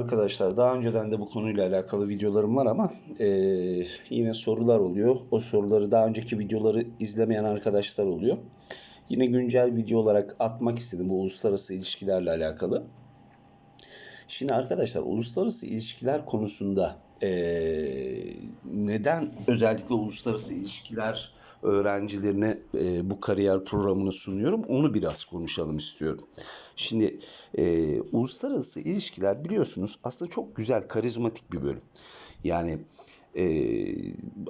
arkadaşlar daha önceden de bu konuyla alakalı videolarım var ama e, yine sorular oluyor. O soruları daha önceki videoları izlemeyen arkadaşlar oluyor. Yine güncel video olarak atmak istedim bu uluslararası ilişkilerle alakalı. Şimdi arkadaşlar uluslararası ilişkiler konusunda e, neden özellikle uluslararası ilişkiler öğrencilerine e, bu kariyer programını sunuyorum. Onu biraz konuşalım istiyorum. Şimdi e, uluslararası ilişkiler biliyorsunuz aslında çok güzel, karizmatik bir bölüm. Yani e,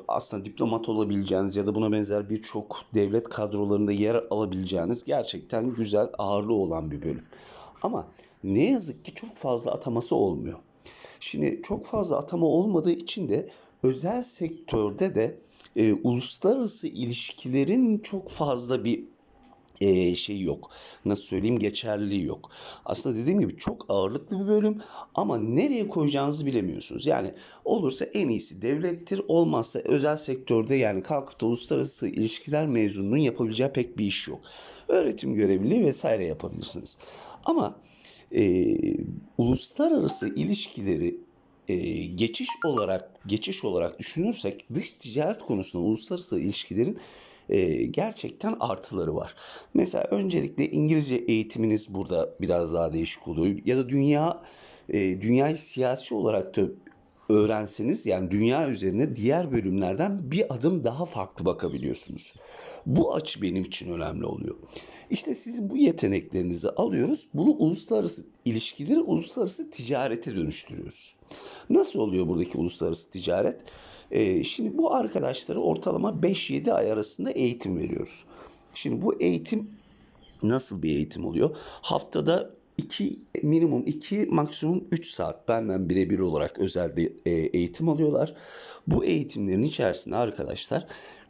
aslında diplomat olabileceğiniz ya da buna benzer birçok devlet kadrolarında yer alabileceğiniz gerçekten güzel, ağırlığı olan bir bölüm. Ama ne yazık ki çok fazla ataması olmuyor. Şimdi çok fazla atama olmadığı için de özel sektörde de e, uluslararası ilişkilerin çok fazla bir e, şey yok. Nasıl söyleyeyim geçerliliği yok. Aslında dediğim gibi çok ağırlıklı bir bölüm ama nereye koyacağınızı bilemiyorsunuz. Yani olursa en iyisi devlettir olmazsa özel sektörde yani kalkıp da uluslararası ilişkiler mezununun yapabileceği pek bir iş yok. Öğretim görevliliği vesaire yapabilirsiniz. Ama e, uluslararası ilişkileri e, geçiş olarak geçiş olarak düşünürsek dış ticaret konusunda uluslararası ilişkilerin e, gerçekten artıları var. Mesela öncelikle İngilizce eğitiminiz burada biraz daha değişik oluyor ya da dünya e, dünyayı siyasi olarak da öğrenseniz yani dünya üzerine diğer bölümlerden bir adım daha farklı bakabiliyorsunuz. Bu açı benim için önemli oluyor. İşte sizin bu yeteneklerinizi alıyoruz. Bunu uluslararası ilişkileri uluslararası ticarete dönüştürüyoruz. Nasıl oluyor buradaki uluslararası ticaret? Ee, şimdi bu arkadaşlara ortalama 5-7 ay arasında eğitim veriyoruz. Şimdi bu eğitim nasıl bir eğitim oluyor? Haftada 2 minimum 2 maksimum 3 saat benden birebir olarak özel bir e, eğitim alıyorlar. Bu eğitimlerin içerisinde arkadaşlar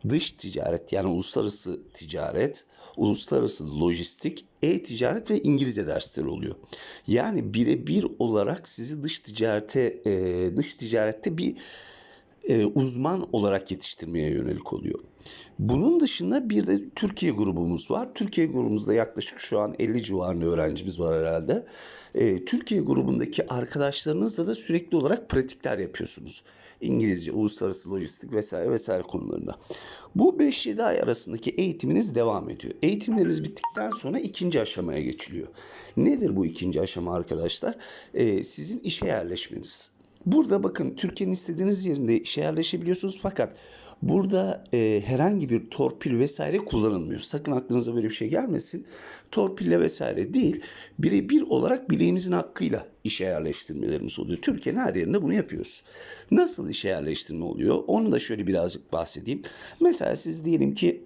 dış ticaret yani uluslararası ticaret, uluslararası lojistik, e-ticaret ve İngilizce dersleri oluyor. Yani birebir olarak sizi dış ticarete e, dış ticarette bir e, uzman olarak yetiştirmeye yönelik oluyor. Bunun dışında bir de Türkiye grubumuz var. Türkiye grubumuzda yaklaşık şu an 50 civarında öğrencimiz var herhalde. E, Türkiye grubundaki arkadaşlarınızla da sürekli olarak pratikler yapıyorsunuz. İngilizce, uluslararası lojistik vesaire vesaire konularında. Bu 5-7 ay arasındaki eğitiminiz devam ediyor. Eğitimleriniz bittikten sonra ikinci aşamaya geçiliyor. Nedir bu ikinci aşama arkadaşlar? E, sizin işe yerleşmeniz. Burada bakın Türkiye'nin istediğiniz yerinde işe yerleşebiliyorsunuz fakat burada e, herhangi bir torpil vesaire kullanılmıyor. Sakın aklınıza böyle bir şey gelmesin. Torpille vesaire değil. Birebir olarak bileğimizin hakkıyla işe yerleştirmelerimiz oluyor. Türkiye'nin her yerinde bunu yapıyoruz. Nasıl işe yerleştirme oluyor? Onu da şöyle birazcık bahsedeyim. Mesela siz diyelim ki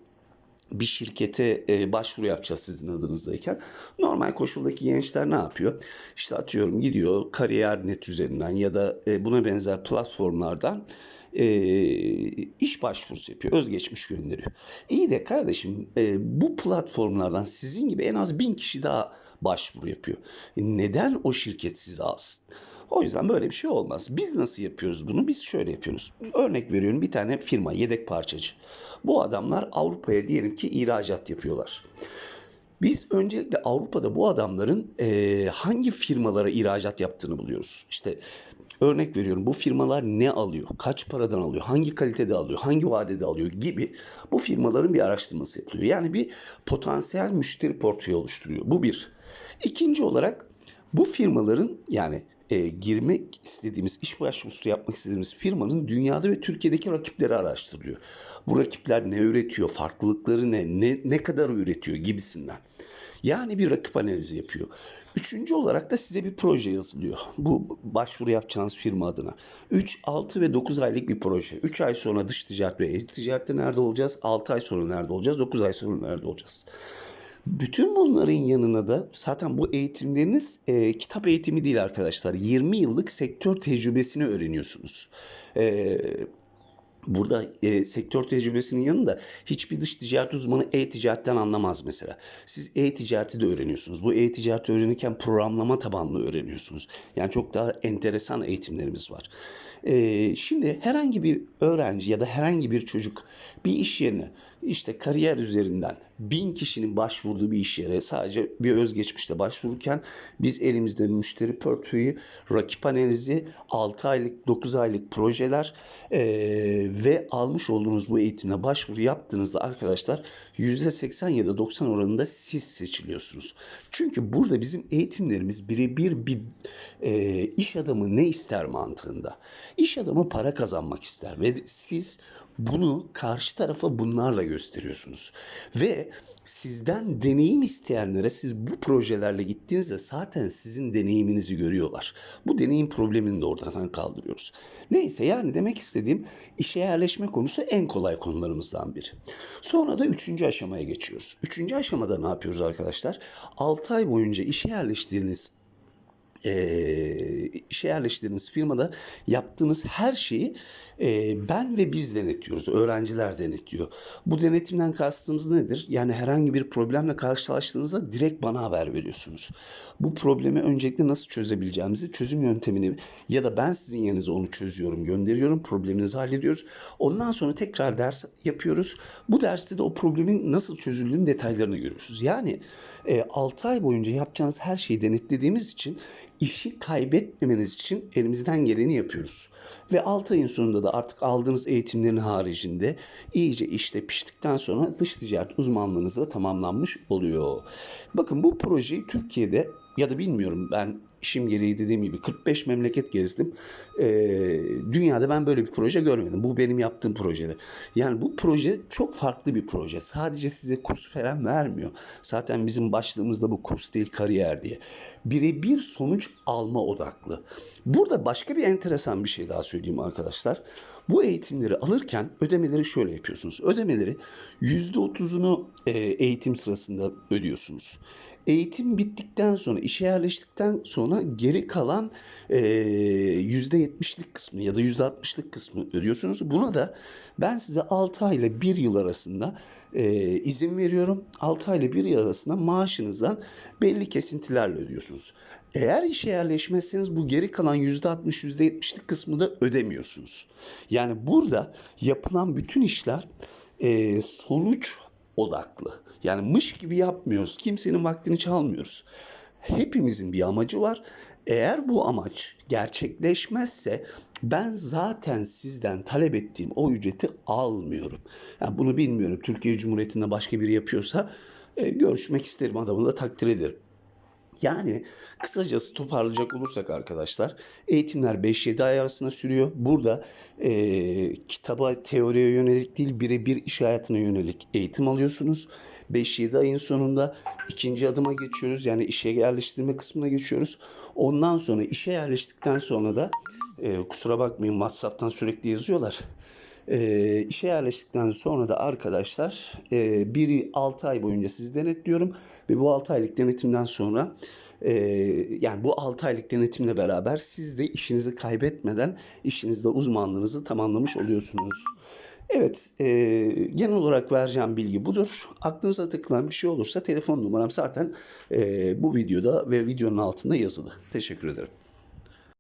bir şirkete e, başvuru yapacağız sizin adınızdayken. Normal koşuldaki gençler ne yapıyor? İşte atıyorum gidiyor kariyer net üzerinden ya da e, buna benzer platformlardan e, iş başvurusu yapıyor. Özgeçmiş gönderiyor. İyi de kardeşim e, bu platformlardan sizin gibi en az bin kişi daha başvuru yapıyor. E, neden o şirket sizi alsın? O yüzden böyle bir şey olmaz. Biz nasıl yapıyoruz bunu? Biz şöyle yapıyoruz. Örnek veriyorum bir tane firma yedek parçacı. Bu adamlar Avrupa'ya diyelim ki ihracat yapıyorlar. Biz öncelikle Avrupa'da bu adamların e, hangi firmalara ihracat yaptığını buluyoruz. İşte örnek veriyorum bu firmalar ne alıyor, kaç paradan alıyor, hangi kalitede alıyor, hangi vadede alıyor gibi bu firmaların bir araştırması yapılıyor. Yani bir potansiyel müşteri portföyü oluşturuyor. Bu bir. İkinci olarak bu firmaların yani e, girmek istediğimiz, iş başvurusu yapmak istediğimiz firmanın dünyada ve Türkiye'deki rakipleri araştırılıyor. Bu rakipler ne üretiyor, farklılıkları ne, ne, ne kadar üretiyor gibisinden. Yani bir rakip analizi yapıyor. Üçüncü olarak da size bir proje yazılıyor. Bu başvuru yapacağınız firma adına. 3, 6 ve 9 aylık bir proje. 3 ay sonra dış ticaret ve ticarette nerede olacağız? 6 ay sonra nerede olacağız? 9 ay sonra nerede olacağız? Bütün bunların yanına da zaten bu eğitimleriniz e, kitap eğitimi değil arkadaşlar. 20 yıllık sektör tecrübesini öğreniyorsunuz. E, Burada e, sektör tecrübesinin yanında hiçbir dış ticaret uzmanı e-ticaretten anlamaz mesela. Siz e-ticareti de öğreniyorsunuz. Bu e-ticareti öğrenirken programlama tabanlı öğreniyorsunuz. Yani çok daha enteresan eğitimlerimiz var. Ee, şimdi herhangi bir öğrenci ya da herhangi bir çocuk bir iş yerine işte kariyer üzerinden bin kişinin başvurduğu bir iş yere sadece bir özgeçmişte başvururken biz elimizde müşteri portföyü, rakip analizi, 6 aylık, 9 aylık projeler eee, ve almış olduğunuz bu eğitimle başvuru yaptığınızda arkadaşlar %80 ya da 90 oranında siz seçiliyorsunuz. Çünkü burada bizim eğitimlerimiz birebir bir eee, iş adamı ne ister mantığında. İş adamı para kazanmak ister ve siz bunu karşı tarafa bunlarla gösteriyorsunuz. Ve sizden deneyim isteyenlere siz bu projelerle gittiğinizde zaten sizin deneyiminizi görüyorlar. Bu deneyim problemini de ortadan kaldırıyoruz. Neyse yani demek istediğim işe yerleşme konusu en kolay konularımızdan biri. Sonra da üçüncü aşamaya geçiyoruz. Üçüncü aşamada ne yapıyoruz arkadaşlar? 6 ay boyunca işe yerleştiğiniz e, işe yerleştirdiğiniz firmada yaptığınız her şeyi e, ben ve biz denetliyoruz. Öğrenciler denetliyor. Bu denetimden kastımız nedir? Yani herhangi bir problemle karşılaştığınızda direkt bana haber veriyorsunuz. Bu problemi öncelikle nasıl çözebileceğimizi, çözüm yöntemini ya da ben sizin yerinize onu çözüyorum, gönderiyorum, probleminizi hallediyoruz. Ondan sonra tekrar ders yapıyoruz. Bu derste de o problemin nasıl çözüldüğünün detaylarını görüyoruz. Yani e, 6 ay boyunca yapacağınız her şeyi denetlediğimiz için işi kaybetmemeniz için elimizden geleni yapıyoruz. Ve 6 ayın sonunda da artık aldığınız eğitimlerin haricinde iyice işte piştikten sonra dış ticaret uzmanlığınız da tamamlanmış oluyor. Bakın bu projeyi Türkiye'de ya da bilmiyorum ben işim gereği dediğim gibi 45 memleket gezdim. Ee, dünyada ben böyle bir proje görmedim. Bu benim yaptığım projede. Yani bu proje çok farklı bir proje. Sadece size kurs falan vermiyor. Zaten bizim başlığımızda bu kurs değil kariyer diye. Birebir sonuç alma odaklı. Burada başka bir enteresan bir şey daha söyleyeyim arkadaşlar. Bu eğitimleri alırken ödemeleri şöyle yapıyorsunuz. Ödemeleri %30'unu e, eğitim sırasında ödüyorsunuz. Eğitim bittikten sonra, işe yerleştikten sonra geri kalan e, %70'lik kısmı ya da %60'lık kısmı ödüyorsunuz. Buna da ben size 6 ay ile 1 yıl arasında e, izin veriyorum. 6 ay ile 1 yıl arasında maaşınızdan belli kesintilerle ödüyorsunuz. Eğer işe yerleşmezseniz bu geri kalan %60, %70'lik kısmı da ödemiyorsunuz. Yani burada yapılan bütün işler e, sonuç odaklı. Yani mış gibi yapmıyoruz. Kimsenin vaktini çalmıyoruz. Hepimizin bir amacı var. Eğer bu amaç gerçekleşmezse ben zaten sizden talep ettiğim o ücreti almıyorum. Yani bunu bilmiyorum. Türkiye Cumhuriyeti'nde başka biri yapıyorsa e, görüşmek isterim adamı da takdir ederim. Yani kısacası toparlayacak olursak arkadaşlar eğitimler 5-7 ay arasında sürüyor. Burada e, kitaba teoriye yönelik değil birebir iş hayatına yönelik eğitim alıyorsunuz. 5-7 ayın sonunda ikinci adıma geçiyoruz. Yani işe yerleştirme kısmına geçiyoruz. Ondan sonra işe yerleştikten sonra da e, kusura bakmayın WhatsApp'tan sürekli yazıyorlar. E, işe yerleştikten sonra da arkadaşlar e, biri 6 ay boyunca sizi denetliyorum ve bu 6 aylık denetimden sonra e, yani bu 6 aylık denetimle beraber siz de işinizi kaybetmeden işinizde uzmanlığınızı tamamlamış oluyorsunuz. Evet, e, genel olarak vereceğim bilgi budur. Aklınıza takılan bir şey olursa telefon numaram zaten e, bu videoda ve videonun altında yazılı. Teşekkür ederim.